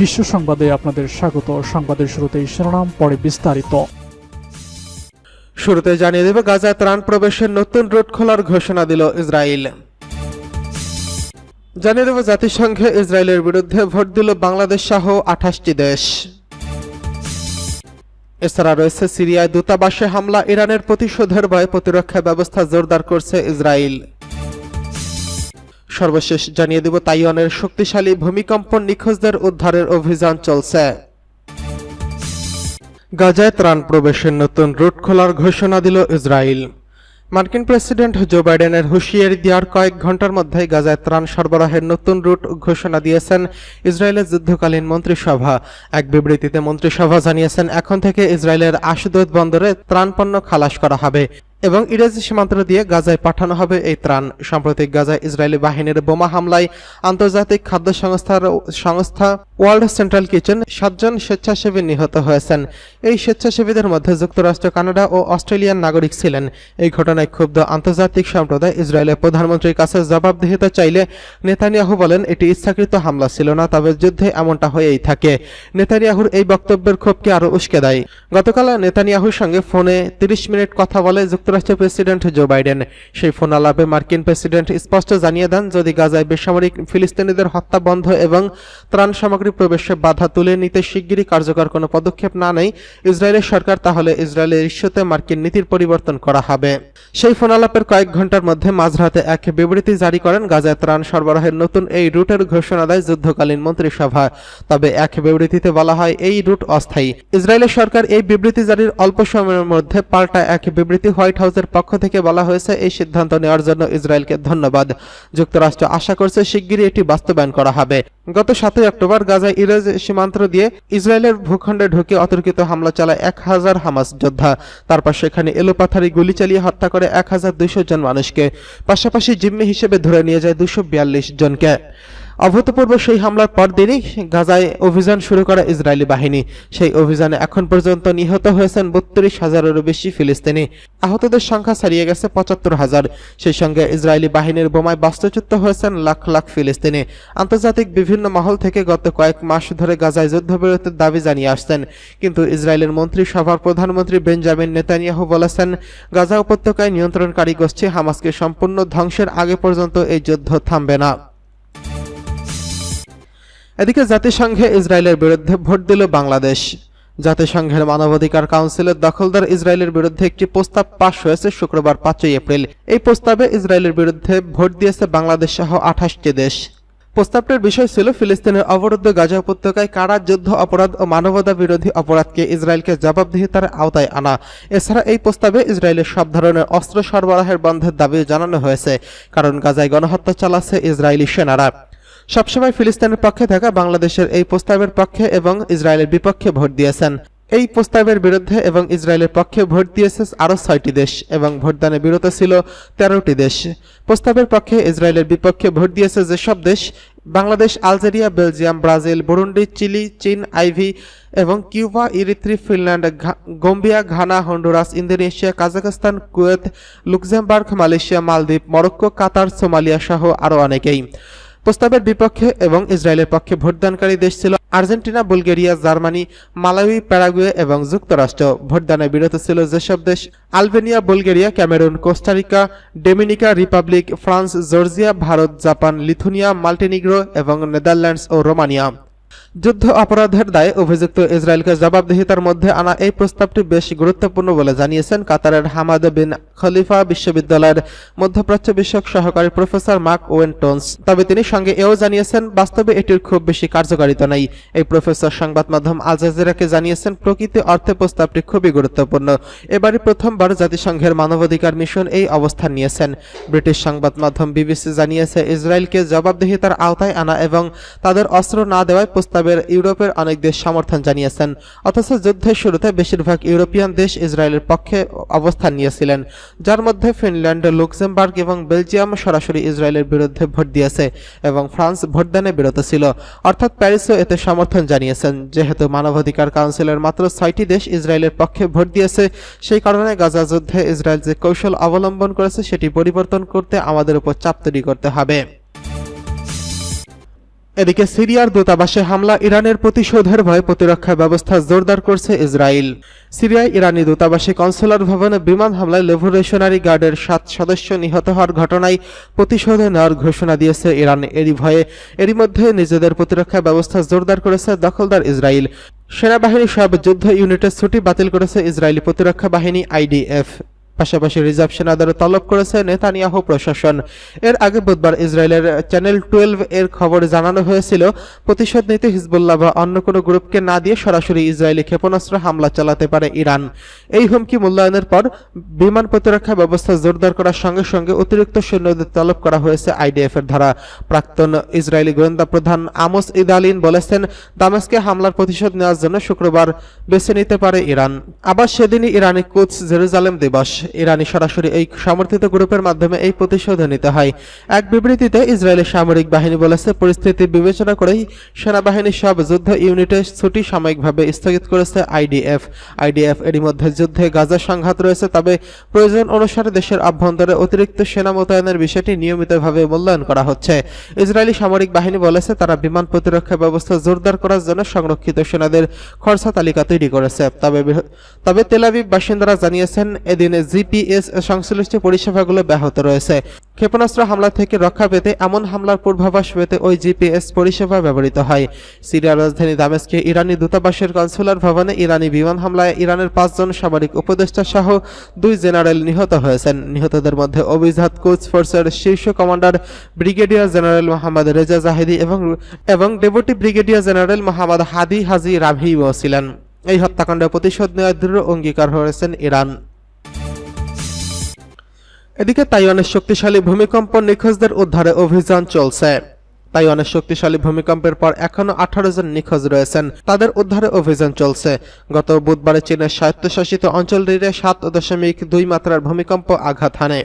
বিশ্ব সংবাদে আপনাদের স্বাগত। সংবাদের শুরুতেই শিরোনাম, পরে বিস্তারিত। শুরুতে জানিয়ে দেব, গাজায় ত্রাণ প্রবেশের নতুন রুট খোলার ঘোষণা দিল ইসরায়েল। জানিয়ে দেব, জাতিসংঘে ইসরায়েলের বিরুদ্ধে ভোট দিল বাংলাদেশ সহ আঠাশটি দেশ। এছাড়া রয়েছে সিরিয়ায় দূতাবাসে হামলা, ইরানের প্রতিশোধের ভয়ে প্রতিরক্ষা ব্যবস্থা জোরদার করছে ইসরায়েল। সর্বশেষ জানিয়ে দেব, তাইওয়ানের শক্তিশালী ভূমিকম্প নিখোঁজদের উদ্ধারের অভিযান চলছে। গাজায় ত্রাণ প্রবেশের নতুন রুট খোলার ঘোষণা দিল ইসরায়েল। মার্কিন প্রেসিডেন্ট জো বাইডেনের হুঁশিয়ারি দেওয়ার কয়েক ঘণ্টার মধ্যেই গাজায় ত্রাণ সরবরাহের নতুন রুট ঘোষণা দিয়েছেন ইসরায়েলের যুদ্ধকালীন মন্ত্রিসভা। এক বিবৃতিতে মন্ত্রিসভা জানিয়েছেন, এখন থেকে ইসরায়েলের আশুদোদ বন্দরে ত্রাণপণ্য খালাস করা হবে। এবং ইরাজি সীমান্ত দিয়ে গাজায় পাঠানো হবে এই ত্রাণ। সাম্প্রতিক গাজায় ইসরায়েলি বাহিনীর বোমা হামলায় আন্তর্জাতিক খাদ্য সংস্থার সংস্থা ওয়ার্ল্ড সেন্ট্রাল কিচেন সাতজন স্বেচ্ছাসেবী নিহত হয়েছেন। এই স্বেচ্ছাসেবীদের মধ্যে যুক্তরাষ্ট্র, কানাডা ও অস্ট্রেলিয়ান নাগরিক ছিলেন। এই ঘটনায় ক্ষুব্ধ আন্তর্জাতিক সম্প্রদায় ইসরায়েলের প্রধানমন্ত্রীর কাছে জবাবদিহিতা চাইলে নেতানিয়াহু বলেন, এটি ইচ্ছাকৃত হামলা ছিল না, তবে যুদ্ধে এমনটা হয়েই থাকে। নেতানিয়াহুর এই বক্তব্যের ক্ষোভকে আরও উস্কে দেয়। গতকাল নেতানিয়াহুর সঙ্গে ফোনে তিরিশ মিনিট কথা বলে যুক্তরাষ্ট্রের প্রেসিডেন্ট জো বাইডেন সেই ফোন আলাপে মার্কিন প্রেসিডেন্ট স্পষ্ট জানিয়ে দেন, যদি গাজায় বেসামরিক ফিলিস্তিনিদের হত্যা বন্ধ এবং ত্রাণ সামগ্রী প্রবেশে বাধা তুলে নিতে শিগগিরই কার্যকর কোনো পদক্ষেপ না নেয় ইসরায়েলের সরকার, তাহলে ইসরায়েলের ইস্যুতে মার্কিন নীতির পরিবর্তন করা হবে। সেই ফোন আলাপের কয়েক ঘণ্টার মধ্যে মাঝরাতে এক বিবৃতি জারি করেন, গাজায় ত্রাণ সরবরাহের নতুন এই রুটের ঘোষণা দেয় যুদ্ধকালীন মন্ত্রিসভা। তবে এক বিবৃতিতে বলা হয়, এই রুট অস্থায়ী। ইসরায়েলের সরকার এই বিবৃতি জারির অল্প সময়ের মধ্যে পাল্টা এক বিবৃতি হোয়াইট হাউসের পক্ষ থেকে বলা হয়েছে, এই সিদ্ধান্ত নেওয়ার জন্য ইসরায়েলকে ধন্যবাদ। যুক্তরাষ্ট্র আশা করছে শিগগিরই এটি বাস্তবায়ন করা হবে। গত সাতই অক্টোবর গাজায় ইরাজ সীমান্ত দিয়ে ইসরায়েলের ভূখণ্ডে ঢুকে অতর্কিত হামলা চালায় এক হাজার হামাস যোদ্ধা। তারপর সেখানে এলোপাথারি গুলি চালিয়ে হত্যা করে এক হাজার দুইশো জন মানুষকে। পাশাপাশি জিম্মি হিসেবে ধরে নিয়ে যায় দুশো বিয়াল্লিশ জনকে। অভূতপূর্ব সেই হামলার পরদিনই গাজায় অভিযান শুরু করে ইসরায়েলি বাহিনী। সেই অভিযানে এখন পর্যন্ত নিহত হয়েছেন বত্রিশ হাজারেরও বেশি ফিলিস্তিনি। আহতদের সংখ্যা ছাড়িয়ে গেছে পঁচাত্তর হাজার। সেই সঙ্গে ইসরায়েলি বাহিনীর বোমায় বাস্তুচ্যুত হয়েছেন লাখ লাখ ফিলিস্তিনি। আন্তর্জাতিক বিভিন্ন মহল থেকে গত কয়েক মাস ধরে গাজায় যুদ্ধবিরতির দাবি জানিয়ে আসছেন। কিন্তু ইসরায়েলের মন্ত্রিসভার প্রধানমন্ত্রী বেঞ্জামিন নেতানিয়াহু বলেছেন, গাজা উপত্যকায় নিয়ন্ত্রণকারী গোষ্ঠী হামাসকে সম্পূর্ণ ধ্বংসের আগে পর্যন্ত এই যুদ্ধ থামবে না। এদিকে জাতিসংঘে ইসরায়েলের বিরুদ্ধে ভোট দিল বাংলাদেশ। জাতিসংঘের মানবাধিকার কাউন্সিলের দখলদার ইসরায়েলের বিরুদ্ধে একটি প্রস্তাব পাশ হয়েছে শুক্রবার পাঁচই এপ্রিল। এই প্রস্তাবে ইসরায়েলের বিরুদ্ধে ভোট দিয়েছে বাংলাদেশ সহ আঠাশটি দেশ। প্রস্তাবটির বিষয় ছিল ফিলিস্তিনের অবরুদ্ধ গাজা উপত্যকায় কারা যুদ্ধ অপরাধ ও মানবতা বিরোধী অপরাধকে ইসরায়েলকে জবাবদিহিতার আওতায় আনা। এছাড়া এই প্রস্তাবে ইসরায়েলের সব ধরনের অস্ত্র সরবরাহের বন্ধের দাবি জানানো হয়েছে। কারণ গাজায় গণহত্যা চালাচ্ছে ইসরায়েলি সেনারা। সবসময় ফিলিস্তিনের পক্ষে থাকা বাংলাদেশের এই প্রস্তাবের পক্ষে এবং ইসরায়েলের বিপক্ষে ভোট দিয়েছেন। এই প্রস্তাবের বিরুদ্ধে এবং ইসরায়েলের পক্ষে ভোট দিয়েছে আরও ছয়টি দেশ এবং ভোটদানে বিরত ছিল তেরোটি দেশ। প্রস্তাবের পক্ষে ইসরায়েলের বিপক্ষে ভোট দিয়েছে যেসব দেশ Bangladesh, Algeria, Belgium, Brazil, Burundi, Chile, চীন, আইভি এবং Cuba, Eritrea, Finland Gambia, Ghana, Honduras, Indonesia, Kazakhstan, Kuwait, Luxembourg, Malaysia, মালদ্বীপ, মরক্কো, কাতার, সোমালিয়া সহ আরও অনেকেই। প্রস্তাবের বিপক্ষে এবং ইসরায়েলের পক্ষে ভোটদানকারী দেশ ছিল Argentina, Bulgaria, Germany, Malawi, Paraguay এবং যুক্তরাষ্ট্র। ভোটদানে বিরত ছিল যেসব দেশ Albania, Bulgaria, Cameroon, Costa Rica, Dominican Republic, France, Georgia, Bharat, Japan, Lithuania, Montenegro এবং নেদারল্যান্ডস ও রোমানিয়া। যুদ্ধ অপরাধের দায়ে অভিযুক্ত ইসরায়েলকে জবাবদিহিতার মধ্যে আনা এই প্রস্তাবটি বেশ গুরুত্বপূর্ণ বলে জানিয়েছেন কাতারের হামাদ বিন খলিফা বিশ্ববিদ্যালয়ের মধ্যপ্রাচ্য বিষয়ক সহকারী প্রফেসর মার্ক ওয়েন টোনস। তবে তিনি সঙ্গে এও জানিয়েছেন, বাস্তবে এটির খুব বেশি কার্যকারিতা নেই। এই প্রফেসর সংবাদ মাধ্যম আল জাজিরাকে জানিয়েছেন, প্রকৃতি অর্থে প্রস্তাবটি খুবই গুরুত্বপূর্ণ। এবারই প্রথমবার জাতিসংঘের মানবাধিকার মিশন এই অবস্থান নিয়েছেন। ব্রিটিশ সংবাদ মাধ্যম বিবিসি জানিয়েছে, ইসরায়েলকে জবাবদিহিতার আওতায় আনা এবং তাদের অস্ত্র না দেওয়ায় প্রস্তাবের ইউরোপের অনেক দেশ সমর্থন জানিয়েছেন, অথচ যুদ্ধের শুরুতে বেশিরভাগ ইউরোপিয়ান দেশ ইসরায়েলের পক্ষে অবস্থান নিয়েছিলেন, যার মধ্যে ফিনল্যান্ড, লুক্সেমবার্গ এবং বেলজিয়াম সরাসরি ইসরায়েলের বিরুদ্ধে ভোট দিয়েছে এবং ফ্রান্স ভোটদানে বিরত ছিল। অর্থাৎ প্যারিসও এতে সমর্থন জানিয়েছেন, যেহেতু মানবাধিকার কাউন্সিলের মাত্র ছয়টি দেশ ইসরায়েলের পক্ষে ভোট দিয়েছে, সেই কারণে গাজা যুদ্ধে ইসরায়েল যে কৌশল অবলম্বন করেছে সেটি পরিবর্তন করতে আমাদের উপর চাপ তৈরি করতে হবে। এদিকে সিরিয়ার দূতাবাসে হামলা ইরানের প্রতিশোধের ভয়ে প্রতিরক্ষা ব্যবস্থা জোরদার করছে ইসরায়েল। সিরিয়ায় ইরানি দূতাবাসে কনসুলার ভবনে বিমান হামলায় রেভলিউশনারি গার্ডের সাত সদস্য নিহত হওয়ার ঘটনায় প্রতিশোধ নেওয়ার ঘোষণা দিয়েছে ইরান। এরই ভয়ে এরই মধ্যে নিজেদের প্রতিরক্ষা ব্যবস্থা জোরদার করেছে দখলদার ইসরায়েল। সেনাবাহিনী সব যুদ্ধ ইউনিটের ছুটি বাতিল করেছে ইসরায়েলি প্রতিরক্ষা বাহিনী আইডিএফ। পাশাপাশি রিজার্ভ সেনাদেরও তলব করেছে নেতানিয়াহু প্রশাসন। এর আগে বুধবার ইসরায়েলের চ্যানেল টুয়েলভ এর খবর জানানো হয়েছিল, প্রতিশোধ নিতে হিজবুল্লাহ বা অন্য কোনো গ্রুপকে না দিয়ে সরাসরি ইসরায়েলি ক্ষেপণাস্ত্র হামলা চালাতে পারে ইরান। এই হুমকি মূল্যায়নের পর বিমান প্রতিরক্ষা ব্যবস্থা জোরদার করার সঙ্গে সঙ্গে অতিরিক্ত সৈন্যদের তলব করা হয়েছে আইডিএফ এর ধারা। প্রাক্তন ইসরায়েলি গোয়েন্দা প্রধান আমোস ইদালিন বলেছেন, দামেস্কে হামলার প্রতিশোধ নেওয়ার জন্য শুক্রবার বেছে নিতে পারে ইরান। আবার সেদিনই ইরানি কুচ জেরুজালেম দিবস। ইরানি সরাসরি এই সমর্থিত গ্রুপের মাধ্যমে এই প্রতিশোধ নিতে হয়। এক বিবৃতিতে ইসরায়েলের সামরিক বাহিনী বলেছে, পরিস্থিতি বিবেচনা করেই সেনাবাহিনীর সব যুদ্ধ ইউনিটের ছুটি সাময়িকভাবে স্থগিত করেছে আইডিএফ। আইডিএফ এরই মধ্যে যুদ্ধে গাজা সংঘাত রয়েছে, তবে প্রয়োজন অনুসারে দেশের অভ্যন্তরে অতিরিক্ত সেনা মোতায়েনের বিষয়টি নিয়মিতভাবে মূল্যায়ন করা হচ্ছে। ইসরায়েলি সামরিক বাহিনী বলেছে, তারা বিমান প্রতিরক্ষা ব্যবস্থা জোরদার করার জন্য সংরক্ষিত সেনাদের খরচা তালিকা তৈরি করেছে। তবে তবে তেলাবিব বাসিন্দারা জানিয়েছেন, এদিন জিপিএস সংশ্লিষ্ট পরিষেবাগুলো ব্যাহত রয়েছে। ক্ষেপণাস্ত্র হামলা থেকে রক্ষা পেতে এমন হামলার পূর্বাভাস পেতে ওই জিপিএস পরিষেবা ব্যবহৃত হয়। সিরিয়ার রাজধানী দামেস্কে ইরানি দূতাবাসের কনসুলার ভবনে ইরানি বিমান হামলায় ইরানের পাঁচজন সামরিক উপদেষ্টা সহ দুই জেনারেল নিহত হয়েছেন। নিহতদের মধ্যে অভিজাত কোচ ফোর্সের শীর্ষ commander brigadier general Mohammad Reza Zahedi এবং এবং deputy brigadier general Mohammad Hadi Haji রাভিও ছিলেন। এই হত্যাকাণ্ডে প্রতিশোধ নেওয়ার দৃঢ় অঙ্গীকার হয়েছেন ইরান। এদিকে তাইওয়ানের শক্তিশালী ভূমিকম্প নিখোঁজদের উদ্ধারে অভিযান চলছে। তাইওয়ানের শক্তিশালী ভূমিকম্পের পর এখনও আঠারো জন নিখোঁজ রয়েছেন। তাদের উদ্ধারে অভিযান চলছে। গত বুধবারে চীনের স্বায়ত্তশাসিত অঞ্চলটিতে সাত দশমিক দুই মাত্রার ভূমিকম্প আঘাত হানে।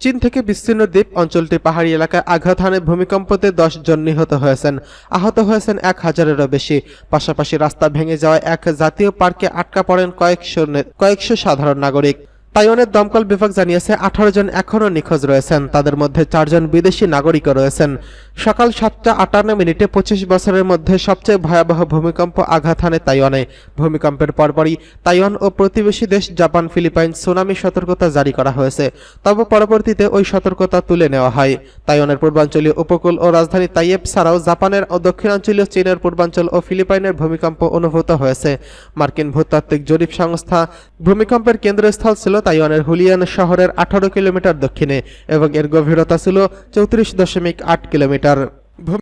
চীন থেকে বিস্তীর্ণ দ্বীপ অঞ্চলটি পাহাড়ি এলাকায় আঘাত হানে। ভূমিকম্পতে দশ জন নিহত হয়েছেন। আহত হয়েছেন এক হাজারেরও বেশি। পাশাপাশি রাস্তা ভেঙে যাওয়ায় এক জাতীয় পার্কে আটকা পড়েন কয়েকশো কয়েকশো সাধারণ নাগরিক। তাইওয়ানের দমকল বিভাগ জানিয়েছে, আঠারো জন এখনও নিখোঁজ রয়েছেন। তাদের মধ্যে চারজন বিদেশি নাগরিকও রয়েছেন। সকাল সাতটা আটান্ন মিনিটে পঁচিশ বছরের মধ্যে সবচেয়ে ভয়াবহ ভূমিকম্প আঘাত হানে তাইওয়ানে। ভূমিকম্পের পরপরই তাইওয়ান ও প্রতিবেশী দেশ জাপান, ফিলিপাইন সুনামি সতর্কতা জারি করা হয়েছে। তবে পরবর্তীতে ওই সতর্কতা তুলে নেওয়া হয়। তাইওয়ানের পূর্বাঞ্চলীয় উপকূল ও রাজধানী তাইয়েব ছাড়াও জাপানের ও দক্ষিণাঞ্চলীয় চীনের পূর্বাঞ্চল ও ফিলিপাইনের ভূমিকম্প অনুভূত হয়েছে। মার্কিন ভূতাত্ত্বিক জরিপ সংস্থা ভূমিকম্পের কেন্দ্রস্থল ছিল তাইওয়ানের হুলিয়ান শহরের আঠারো কিলোমিটার দক্ষিণে এবং এর গভীরতা ছিল চৌত্রিশ দশমিক আট কিলোমিটার।